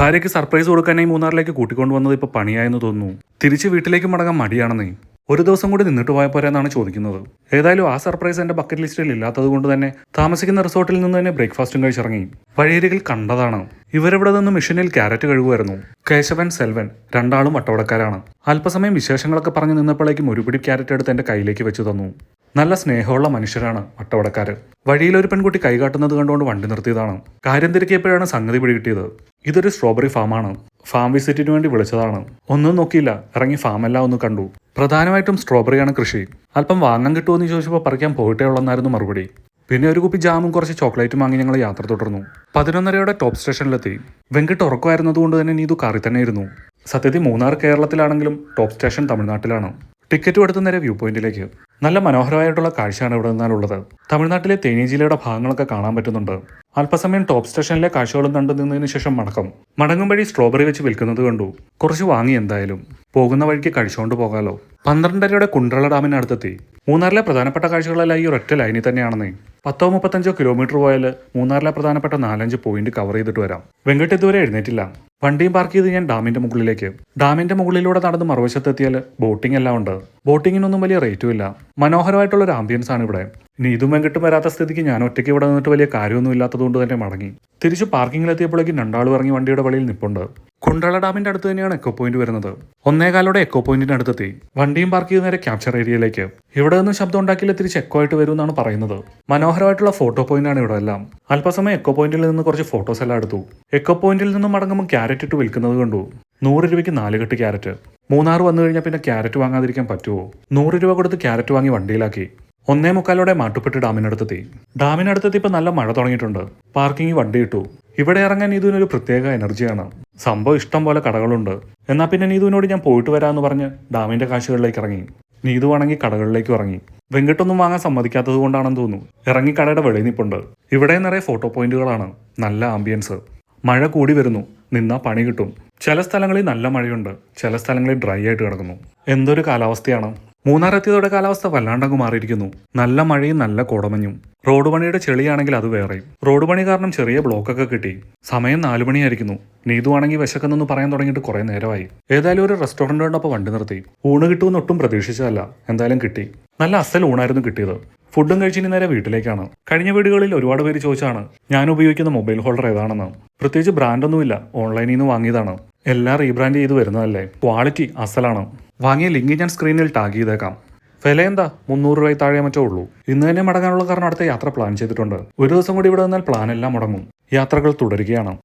ഭാര്യയ്ക്ക് സർപ്രൈസ് കൊടുക്കാനായി മൂന്നാറിലേക്ക് കൂട്ടിക്കൊണ്ടുവന്നത് ഇപ്പോൾ പണിയായെന്ന് തോന്നുന്നു. തിരിച്ച് വീട്ടിലേക്ക് മടങ്ങാൻ മടിയാണെന്നേ. ഒരു ദിവസം കൂടി നിന്നിട്ട് പോയ പോരെന്നാണ് ചോദിക്കുന്നത്. ഏതായാലും ആ സർപ്രൈസ് എന്റെ ബക്കറ്റ് ലിസ്റ്റിൽ ഇല്ലാത്തത് കൊണ്ട് തന്നെ താമസിക്കുന്ന റിസോർട്ടിൽ നിന്ന് തന്നെ ബ്രേക്ക്ഫാസ്റ്റും കഴിച്ചിറങ്ങി. വഴിയരികിൽ കണ്ടതാണ്. ഇവരിവിടെ നിന്ന് മിഷനിൽ ക്യാരറ്റ് കഴുകുമായിരുന്നു കേശവൻ സെൽവൻ രണ്ടാളും വട്ടവടക്കാരാണ് അല്പസമയം വിശേഷങ്ങളൊക്കെ പറഞ്ഞു നിന്നപ്പോഴേക്കും ഒരു പിടി ക്യാരറ്റ് എടുത്ത് എന്റെ കയ്യിലേക്ക് വെച്ചു തന്നു. നല്ല സ്നേഹമുള്ള മനുഷ്യരാണ് വട്ടവടക്കാർ വഴിയിൽ ഒരു പെൺകുട്ടി കൈകാട്ടുന്നത് കണ്ടുകൊണ്ട് വണ്ടി നിർത്തിയതാണ്. കാര്യം തിരക്കിയപ്പോഴാണ് സംഗതി പിടികിട്ടിയത്. ഇതൊരു സ്ട്രോബെറി ഫാമാണ് ഫാം വിസിറ്റിന് വേണ്ടി വിളിച്ചതാണ്. ഒന്നും നോക്കിയില്ല. ഇറങ്ങി ഫാമെല്ലാം ഒന്ന് കണ്ടു. പ്രധാനമായിട്ടും സ്ട്രോബെറിയാണ് കൃഷി. അല്പം വാങ്ങാൻ കിട്ടുമെന്ന് ചോദിച്ചപ്പോൾ പറിക്കാൻ പോയിട്ടേ ഉള്ളെന്നായിരുന്നു മറുപടി. പിന്നെ ഒരു കുപ്പി ജാമും കുറച്ച് ചോക്ലേറ്റും വാങ്ങി ഞങ്ങൾ യാത്ര തുടർന്നു. പതിനൊന്നരയോടെ ടോപ്പ് സ്റ്റേഷനിലെത്തി വെങ്കിട്ട് ഉറക്കമായിരുന്നതുകൊണ്ട് തന്നെ നീതു കാറി തന്നെ ഇരുന്നു സത്യത്തിൽ മൂന്നാർ കേരളത്തിലാണെങ്കിലും ടോപ്പ് സ്റ്റേഷൻ തമിഴ്നാട്ടിലാണ്. ടിക്കറ്റും എടുത്ത് നേരെ വ്യൂ പോയിന്റിലേക്ക്. നല്ല മനോഹരമായിട്ടുള്ള കാഴ്ചയാണ് ഇവിടെ നിന്നാലുള്ളത്. തമിഴ്നാട്ടിലെ തേനി ജില്ലയുടെ ഭാഗങ്ങളൊക്കെ കാണാൻ പറ്റുന്നുണ്ട്. അല്പസമയം ടോപ്പ് സ്റ്റേഷനിലെ കാഴ്ചകളും കണ്ടു നിന്നതിന് ശേഷം മടക്കം. മടങ്ങും വഴി സ്ട്രോബെറി വെച്ച് വിൽക്കുന്നത് കണ്ടു. കുറച്ച് വാങ്ങി എന്തായാലും. പോകുന്ന വഴിക്ക് കഴിച്ചുകൊണ്ട് പോകാലോ. പന്ത്രണ്ടരയുടെ കുണ്ട്രള ഡാമിനടുത്തെത്തി മൂന്നാറിലെ പ്രധാനപ്പെട്ട കാഴ്ചകളെല്ലാം ഈ ഒരൊറ്റ ലൈനിൽ തന്നെയാണെന്നേ. പത്തോ മുപ്പത്തഞ്ചോ കിലോമീറ്റർ പോയാൽ മൂന്നാറിലെ പ്രധാനപ്പെട്ട നാലഞ്ച് പോയിന്റ് കവർ ചെയ്തിട്ട് വരാം. വെങ്കട്ട് ഇതുവരെ എഴുന്നേറ്റില്ല. വണ്ടിയും പാർക്ക് ചെയ്ത് ഞാൻ ഡാമിന്റെ മുകളിലേക്ക്. ഡാമിന്റെ മുകളിലൂടെ നടന്ന് മറുവശത്തെത്തിയാൽ ബോട്ടിംഗ് എല്ലാം ഉണ്ട്. ബോട്ടിങ്ങിനൊന്നും വലിയ റേറ്റും ഇല്ല. മനോഹരമായിട്ടുള്ള ഒരു ആംബിയൻസ് ആണ് ഇവിടെ. ഇനി ഇതും വെങ്കിട്ടും വരാത്ത സ്ഥിതിക്ക് ഞാൻ ഒറ്റയ്ക്ക് ഇവിടെ നിന്നിട്ട് വലിയ കാര്യമൊന്നും ഇല്ലാത്തതുകൊണ്ട് തന്നെ മടങ്ങി. തിരിച്ച് പാർക്കിങ്ങിലെത്തിയപ്പോഴേക്കും രണ്ടാളും ഇറങ്ങി വണ്ടിയുടെ വെളിയിൽ നിപ്പുണ്ട്. കുണ്ടള ഡാമിന്റെ അടുത്ത് തന്നെയാണ് എക്കോ പോയിന്റ് വരുന്നത്. ഒന്നേകാലോടെ എക്കോ പോയിന്റിന്റെ അടുത്തെത്തി. വണ്ടിയും പാർക്ക് ചെയ്ത് നേരെ ക്യാപ്ചർ ഏരിയയിലേക്ക് ഇവിടെ നിന്ന് ശബ്ദം ഉണ്ടാക്കിയില്ല തിരിച്ച് എക്കോ ആയിട്ട് വരും എന്നാണ് പറയുന്നത്. മനോഹരമായിട്ടുള്ള ഫോട്ടോ പോയിന്റ് ആണ് ഇവിടെ എല്ലാം. അല്പസമയം എക്കോ പോയിന്റിൽ നിന്ന് കുറച്ച് ഫോട്ടോസ് എല്ലാം എടുത്തു. എക്കോ പോയിന്റിൽ നിന്ന് മടങ്ങുമ്പോൾ ക്യാരറ്റ് ഇട്ട് വിൽക്കുന്നത് കണ്ടു. നൂറ് രൂപയ്ക്ക് നാല് കെട്ട് ക്യാരറ്റ് മൂന്നാർ വന്നു കഴിഞ്ഞാൽ പിന്നെ ക്യാരറ്റ് വാങ്ങാതിരിക്കാൻ പറ്റുമോ നൂറ് രൂപ കൊടുത്ത് ക്യാരറ്റ് വാങ്ങി വണ്ടിയിലാക്കി. ഒന്നേ മുക്കാലോടെ മാട്ടുപെട്ട് ഡാമിനടുത്തെത്തി. ഡാമിനടുത്തെത്തി ഇപ്പൊ നല്ല മഴ തുടങ്ങിയിട്ടുണ്ട്. പാർക്കിംഗ് വണ്ടി ഇട്ടു. ഇവിടെ ഇറങ്ങാൻ ഇതിനൊരു പ്രത്യേക എനർജിയാണ് സംഭവം ഇഷ്ടം പോലെ കടകളുണ്ട്. എന്നാൽ പിന്നെ നീതുവിനോട് ഞാൻ പോയിട്ട് വരാമെന്ന് പറഞ്ഞ് ഡാമിന്റെ കാശുകളിലേക്ക് ഇറങ്ങി. നീതു ആണെങ്കിൽ കടകളിലേക്ക് ഇറങ്ങി. വെങ്കട്ടൊന്നും വാങ്ങാൻ സമ്മതിക്കാത്തത് കൊണ്ടാണെന്ന് തോന്നുന്നു. ഇറങ്ങി കടയുടെ വെളിയിൽ നിപ്പുണ്ട്. ഇവിടെ നിറയെ ഫോട്ടോ പോയിന്റുകളാണ് നല്ല ആംബിയൻസ് മഴ കൂടി വരുന്നു. നിന്നാ പണി കിട്ടും. ചില സ്ഥലങ്ങളിൽ നല്ല മഴയുണ്ട്. ചില സ്ഥലങ്ങളിൽ ഡ്രൈ ആയിട്ട് കിടക്കുന്നു. എന്തൊരു കാലാവസ്ഥയാണ്. മൂന്നാർ എത്തിയതോടെ കാലാവസ്ഥ വല്ലാണ്ടങ്ങ് മാറിയിരിക്കുന്നു. നല്ല മഴയും നല്ല കോടമഞ്ഞും. റോഡ് പണിയുടെ ചെളിയാണെങ്കിൽ അത് വേറെ റോഡ് പണി കാരണം ചെറിയ ബ്ലോക്കൊക്കെ കിട്ടി. സമയം നാലു മണിയായിരിക്കുന്നു. നീതു ആണെങ്കിൽ വിശക്കുന്നെന്ന് പറയാൻ തുടങ്ങിയിട്ട് കുറെ നേരമായി. ഏതായാലും ഒരു റെസ്റ്റോറന്റ് കണ്ടപ്പോൾ വണ്ടി നിർത്തി. ഊണ് കിട്ടുമെന്ന് ഒട്ടും പ്രതീക്ഷിച്ചതല്ല. എന്തായാലും കിട്ടി. നല്ല അസൽ ഊണായിരുന്നു കിട്ടിയത്. ഫുഡും കഴിച്ചിനി നേരെ വീട്ടിലേക്കാണ്. കഴിഞ്ഞ വീടുകളിൽ ഒരുപാട് പേര് ചോദിച്ചാണ് ഞാൻ ഉപയോഗിക്കുന്ന മൊബൈൽ ഹോൾഡർ ഏതാണെന്ന്? പ്രത്യേകിച്ച് ബ്രാൻഡൊന്നുമില്ല. ഓൺലൈനിൽ നിന്ന് വാങ്ങിയതാണ്. എല്ലാം റീബ്രാൻഡ് ചെയ്ത് വരുന്നതല്ലേ. ക്വാളിറ്റി അസലാണ്. വാങ്ങിയ ലിങ്ക് ഞാൻ സ്ക്രീനിൽ ടാഗ് ചെയ്തേക്കാം. വില എന്താ? മുന്നൂറ് രൂപയിൽ താഴെ മറ്റോ ഉള്ളൂ. ഇന്ന് തന്നെ മടങ്ങാനുള്ള കാരണം അടുത്ത യാത്ര പ്ലാൻ ചെയ്തിട്ടുണ്ട്. ഒരു ദിവസം കൂടി ഇവിടെ നിന്നാൽ പ്ലാൻ എല്ലാം മുടങ്ങും. യാത്രകൾ തുടരുകയാണ്.